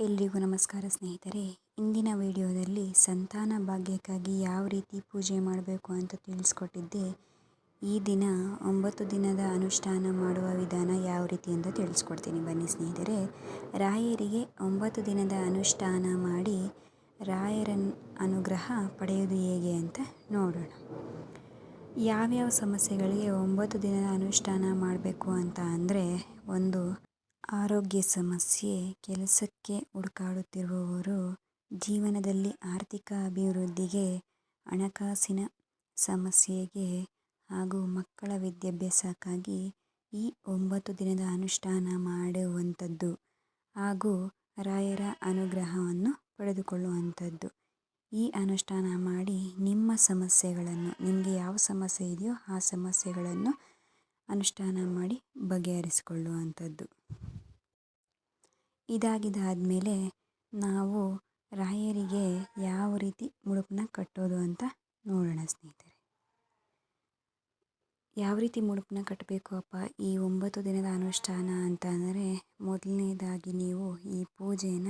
ಎಲ್ರಿಗೂ ನಮಸ್ಕಾರ ಸ್ನೇಹಿತರೆ. ಇಂದಿನ ವಿಡಿಯೋದಲ್ಲಿ ಸಂತಾನ ಭಾಗ್ಯಕ್ಕಾಗಿ ಯಾವ ರೀತಿ ಪೂಜೆ ಮಾಡಬೇಕು ಅಂತ ತಿಳಿಸ್ಕೊಟ್ಟಿದ್ದೆ. ಈ ದಿನ ಒಂಬತ್ತು ದಿನದ ಅನುಷ್ಠಾನ ಮಾಡುವ ವಿಧಾನ ಯಾವ ರೀತಿ ಅಂತ ತಿಳಿಸ್ಕೊಡ್ತೀನಿ. ಬನ್ನಿ ಸ್ನೇಹಿತರೆ. ರಾಯರಿಗೆ ಒಂಬತ್ತು ದಿನದ ಅನುಷ್ಠಾನ ಮಾಡಿ ರಾಯರ ಅನುಗ್ರಹ ಪಡೆಯುವುದು ಹೇಗೆ ಅಂತ ನೋಡೋಣ. ಯಾವ್ಯಾವ ಸಮಸ್ಯೆಗಳಿಗೆ ಒಂಬತ್ತು ದಿನದ ಅನುಷ್ಠಾನ ಮಾಡಬೇಕು ಅಂತ ಅಂದರೆ ಒಂದು ಆರೋಗ್ಯ ಸಮಸ್ಯೆ ಕೆಲಸಕ್ಕೆ ಹುಡುಕಾಡುತ್ತಿರುವವರು ಜೀವನದಲ್ಲಿ ಆರ್ಥಿಕ ಅಭಿವೃದ್ಧಿಗೆ ಹಣಕಾಸಿನ ಸಮಸ್ಯೆಗೆ ಹಾಗೂ ಮಕ್ಕಳ ವಿದ್ಯಾಭ್ಯಾಸಕ್ಕಾಗಿ ಈ ಒಂಬತ್ತು ದಿನದ ಅನುಷ್ಠಾನ ಮಾಡುವಂಥದ್ದು ಹಾಗೂ ರಾಯರ ಅನುಗ್ರಹವನ್ನು ಪಡೆದುಕೊಳ್ಳುವಂಥದ್ದು. ಈ ಅನುಷ್ಠಾನ ಮಾಡಿ ನಿಮ್ಮ ಸಮಸ್ಯೆಗಳನ್ನು, ನಿಮಗೆ ಯಾವ ಸಮಸ್ಯೆ ಇದೆಯೋ ಆ ಸಮಸ್ಯೆಗಳನ್ನು ಅನುಷ್ಠಾನ ಮಾಡಿ ಬಗೆಹರಿಸಿಕೊಳ್ಳುವಂಥದ್ದು. ಇದಾಗಿದ್ದಾದಮೇಲೆ ನಾವು ರಾಯರಿಗೆ ಯಾವ ರೀತಿ ಮುಡುಪನ್ನ ಕಟ್ಟೋದು ಅಂತ ನೋಡೋಣ ಸ್ನೇಹಿತರೆ. ಯಾವ ರೀತಿ ಮುಡುಪನ್ನ ಕಟ್ಟಬೇಕು ಅಪ್ಪ? ಈ ಒಂಬತ್ತು ದಿನದ ಅನುಷ್ಠಾನ ಅಂತ ಅಂದರೆ ಮೊದಲನೇದಾಗಿ ನೀವು ಈ ಪೂಜೆನ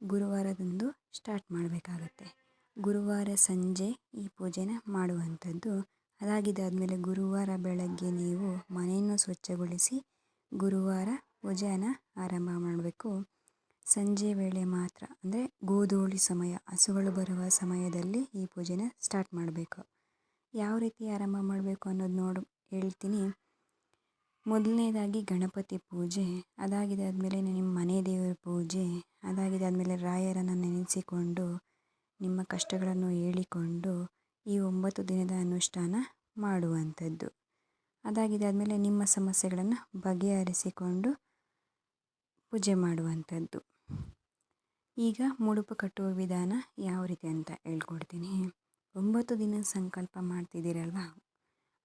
ಗುರುವಾರದಂದು ಸ್ಟಾರ್ಟ್ ಮಾಡಬೇಕಾಗತ್ತೆ. ಗುರುವಾರ ಸಂಜೆ ಈ ಪೂಜೆನ ಮಾಡುವಂಥದ್ದು. ಅದಾಗಿದ್ದಾದಮೇಲೆ ಗುರುವಾರ ಬೆಳಗ್ಗೆ ನೀವು ಮನೆಯನ್ನು ಸ್ವಚ್ಛಗೊಳಿಸಿ ಗುರುವಾರ ಪೂಜೆನ ಆರಂಭ ಮಾಡಬೇಕು. ಸಂಜೆ ವೇಳೆ ಮಾತ್ರ, ಅಂದರೆ ಗೋಧೂಳಿ ಸಮಯ, ಹಸುಗಳು ಬರುವ ಸಮಯದಲ್ಲಿ ಈ ಪೂಜೆನ ಸ್ಟಾರ್ಟ್ ಮಾಡಬೇಕು. ಯಾವ ರೀತಿ ಆರಂಭ ಮಾಡಬೇಕು ಅನ್ನೋದು ನೋಡು, ಹೇಳ್ತೀನಿ. ಮೊದಲನೇದಾಗಿ ಗಣಪತಿ ಪೂಜೆ ಅದಾಗಿದ್ದಾದಮೇಲೆ ನಿಮ್ಮ ಮನೆ ದೇವರ ಪೂಜೆ ಅದಾಗಿದ್ದಾದಮೇಲೆ ರಾಯರನ್ನು ನೆನೆಸಿಕೊಂಡು, ನಿಮ್ಮ ಕಷ್ಟಗಳನ್ನು ಹೇಳಿಕೊಂಡು ಈ ಒಂಬತ್ತು ದಿನದ ಅನುಷ್ಠಾನ ಮಾಡುವಂಥದ್ದು. ಅದಾಗಿದ್ದಾದಮೇಲೆ ನಿಮ್ಮ ಸಮಸ್ಯೆಗಳನ್ನು ಬಗೆಹರಿಸಿಕೊಂಡು ಪೂಜೆ ಮಾಡುವಂಥದ್ದು. ಈಗ ಮುಡುಪು ಕಟ್ಟುವ ವಿಧಾನ ಯಾವ ರೀತಿ ಅಂತ ಹೇಳ್ಕೊಡ್ತೀನಿ. ಒಂಬತ್ತು ದಿನ ಸಂಕಲ್ಪ ಮಾಡ್ತಿದ್ದೀರಲ್ವಾ?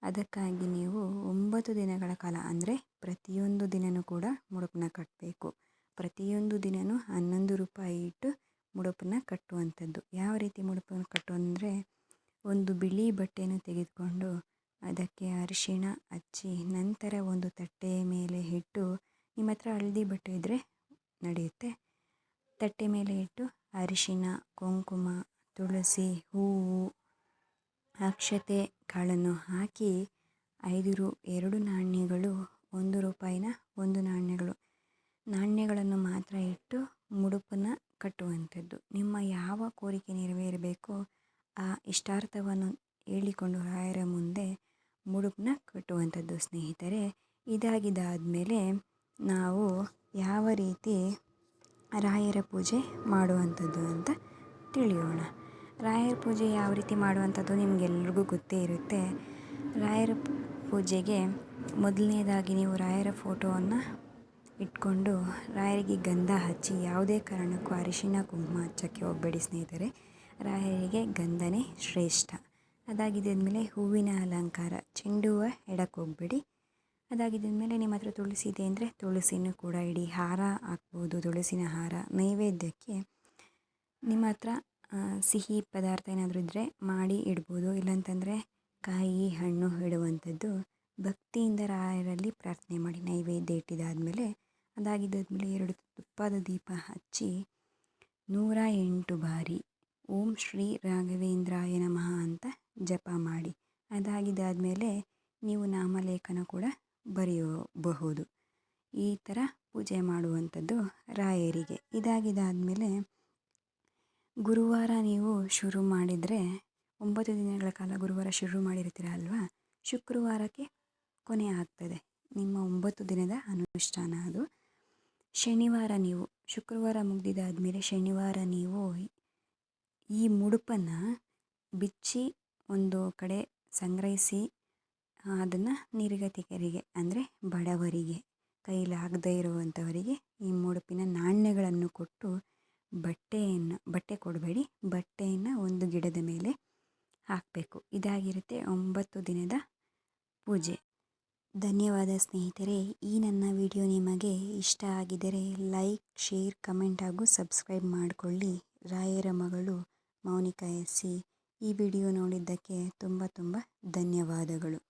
ಅದಕ್ಕಾಗಿ ನೀವು ಒಂಬತ್ತು ದಿನಗಳ ಕಾಲ ಅಂದರೆ ಪ್ರತಿಯೊಂದು ದಿನವೂ ಕೂಡ ಮುಡುಪನ್ನ ಕಟ್ಟಬೇಕು. ಪ್ರತಿಯೊಂದು ದಿನವೂ ಹನ್ನೊಂದು ರೂಪಾಯಿ ಇಟ್ಟು ಮುಡುಪನ್ನ ಕಟ್ಟುವಂಥದ್ದು. ಯಾವ ರೀತಿ ಮುಡುಪನ್ನು ಕಟ್ಟು ಅಂದರೆ ಒಂದು ಬಿಳಿ ಬಟ್ಟೆಯನ್ನು ತೆಗೆದುಕೊಂಡು ಅದಕ್ಕೆ ಅರಿಶಿಣ ಹಚ್ಚಿ ನಂತರ ಒಂದು ತಟ್ಟೆಯ ಮೇಲೆ ಇಟ್ಟು ನಿಮ್ಮ ಹತ್ರ ಹಳದಿ ಬಟ್ಟೆ ಇದ್ದರೆ ನಡೆಯುತ್ತೆ. ತಟ್ಟೆ ಮೇಲೆ ಇಟ್ಟು ಅರಿಶಿನ, ಕುಂಕುಮ, ತುಳಸಿ, ಹೂವು, ಅಕ್ಷತೆ, ಕಾಳನ್ನು ಹಾಕಿ ಐದು ರು ಎರಡು ನಾಣ್ಯಗಳು, ಒಂದು ರೂಪಾಯಿನ ಒಂದು ನಾಣ್ಯಗಳು. ನಾಣ್ಯಗಳನ್ನು ಮಾತ್ರ ಇಟ್ಟು ಮುಡುಪನ್ನು ಕಟ್ಟುವಂಥದ್ದು. ನಿಮ್ಮ ಯಾವ ಕೋರಿಕೆ ನೆರವೇರಬೇಕೋ ಆ ಇಷ್ಟಾರ್ಥವನ್ನು ಹೇಳಿಕೊಂಡು ರಾಯರ ಮುಂದೆ ಮುಡುಪನ್ನ ಕಟ್ಟುವಂಥದ್ದು, ಸ್ನೇಹಿತರೆ. ಇದಾಗಿದ್ದಾದಮೇಲೆ ನಾವು ಯಾವ ರೀತಿ ರಾಯರ ಪೂಜೆ ಮಾಡುವಂಥದ್ದು ಅಂತ ತಿಳಿಯೋಣ. ರಾಯರ ಪೂಜೆ ಯಾವ ರೀತಿ ಮಾಡುವಂಥದ್ದು ನಿಮಗೆಲ್ರಿಗೂ ಗೊತ್ತೇ ಇರುತ್ತೆ. ರಾಯರ ಪೂಜೆಗೆ ಮೊದಲನೇದಾಗಿ ನೀವು ರಾಯರ ಫೋಟೋವನ್ನು ಇಟ್ಕೊಂಡು ರಾಯರಿಗೆ ಗಂಧ ಹಚ್ಚಿ ಯಾವುದೇ ಕಾರಣಕ್ಕೂ ಅರಿಶಿನ, ಕುಂಕುಮ ಹಚ್ಚಕ್ಕೆ ಹೋಗಬೇಡಿ ಸ್ನೇಹಿತರೆ. ರಾಯರಿಗೆ ಗಂಧನೇ ಶ್ರೇಷ್ಠ. ಅದಾಗಿದ್ದಾದಮೇಲೆ ಹೂವಿನ ಅಲಂಕಾರ ಚೆಂಡು ಹೂವು ಎಡಕ್ಕೆ ಹೋಗಬೇಡಿ. ಅದಾಗಿದ್ದಾದಮೇಲೆ ನಿಮ್ಮ ಹತ್ರ ತುಳಸಿ ಇದೆ ಅಂದರೆ ತುಳಸಿನೂ ಕೂಡ ಇಡಿ ಹಾರ ಹಾಕ್ಬೋದು, ತುಳಸಿನ ಹಾರ ನೈವೇದ್ಯಕ್ಕೆ ನಿಮ್ಮ ಹತ್ರ ಸಿಹಿ ಪದಾರ್ಥ ಏನಾದರೂ ಇದ್ದರೆ ಮಾಡಿ ಇಡ್ಬೋದು. ಇಲ್ಲಾಂತಂದರೆ ಕಾಯಿ, ಹಣ್ಣು ಇಡುವಂಥದ್ದು ಭಕ್ತಿಯಿಂದ ರಾಯರಲ್ಲಿ ಪ್ರಾರ್ಥನೆ ಮಾಡಿ ನೈವೇದ್ಯ ಇಟ್ಟಿದ್ದಾದಮೇಲೆ ಅದಾಗಿದ್ದಾದಮೇಲೆ ಎರಡು ತುಪ್ಪದ ದೀಪ ಹಚ್ಚಿ ನೂರ ಎಂಟು ಬಾರಿ ಓಂ ಶ್ರೀ ರಾಘವೇಂದ್ರಾಯ ನಮಃ ಅಂತ ಜಪ ಮಾಡಿ. ಅದಾಗಿದ್ದಾದಮೇಲೆ ನೀವು ನಾಮಲೇಖನ ಕೂಡ ಬರೆಯಬಹುದು. ಈ ಥರ ಪೂಜೆ ಮಾಡುವಂಥದ್ದು ರಾಯರಿಗೆ. ಇದಾಗಿದ್ದಾದಮೇಲೆ ಗುರುವಾರ ನೀವು ಶುರು ಮಾಡಿದರೆ ಒಂಬತ್ತು ದಿನಗಳ ಕಾಲ ಗುರುವಾರ ಶುರು ಮಾಡಿರ್ತೀರ ಅಲ್ವಾ? ಶುಕ್ರವಾರಕ್ಕೆ ಕೊನೆ ಆಗ್ತದೆ. ನಿಮ್ಮ ಒಂಬತ್ತು ದಿನದ ಅನುಷ್ಠಾನ ಅದು. ಶನಿವಾರ ನೀವು, ಶುಕ್ರವಾರ ಮುಗಿದಾದ್ಮೇಲೆ ಶನಿವಾರ ನೀವು ಈ ಮುಡುಪನ್ನು ಬಿಚ್ಚಿ ಒಂದು ಕಡೆ ಸಂಗ್ರಹಿಸಿ ಅದನ್ನು ನಿರ್ಗತಿಕರಿಗೆ, ಅಂದರೆ ಬಡವರಿಗೆ, ಕೈಲಾಗದೇ ಇರುವಂಥವರಿಗೆ ಈ ಮುಡುಪಿನ ನಾಣ್ಯಗಳನ್ನು ಕೊಟ್ಟು ಬಟ್ಟೆಯನ್ನು, ಬಟ್ಟೆ ಕೊಡಬೇಡಿ. ಬಟ್ಟೆಯನ್ನು ಒಂದು ಗಿಡದ ಮೇಲೆ ಹಾಕಬೇಕು. ಇದಾಗಿರುತ್ತೆ ಒಂಬತ್ತು ದಿನದ ಪೂಜೆ. ಧನ್ಯವಾದ ಸ್ನೇಹಿತರೆ, ಈ ನನ್ನ ವಿಡಿಯೋ ನಿಮಗೆ ಇಷ್ಟ ಆಗಿದ್ದರೆ ಲೈಕ್, ಶೇರ್, ಕಮೆಂಟ್ ಹಾಗೂ ಸಬ್ಸ್ಕ್ರೈಬ್ ಮಾಡಿಕೊಳ್ಳಿ. ರಾಯರ ಮಗಳು ಮೌನಿಕಾ ಎಸ್ ಸಿ ಈ ವಿಡಿಯೋ ನೋಡಿದ್ದಕ್ಕೆ ತುಂಬ ತುಂಬ ಧನ್ಯವಾದಗಳು.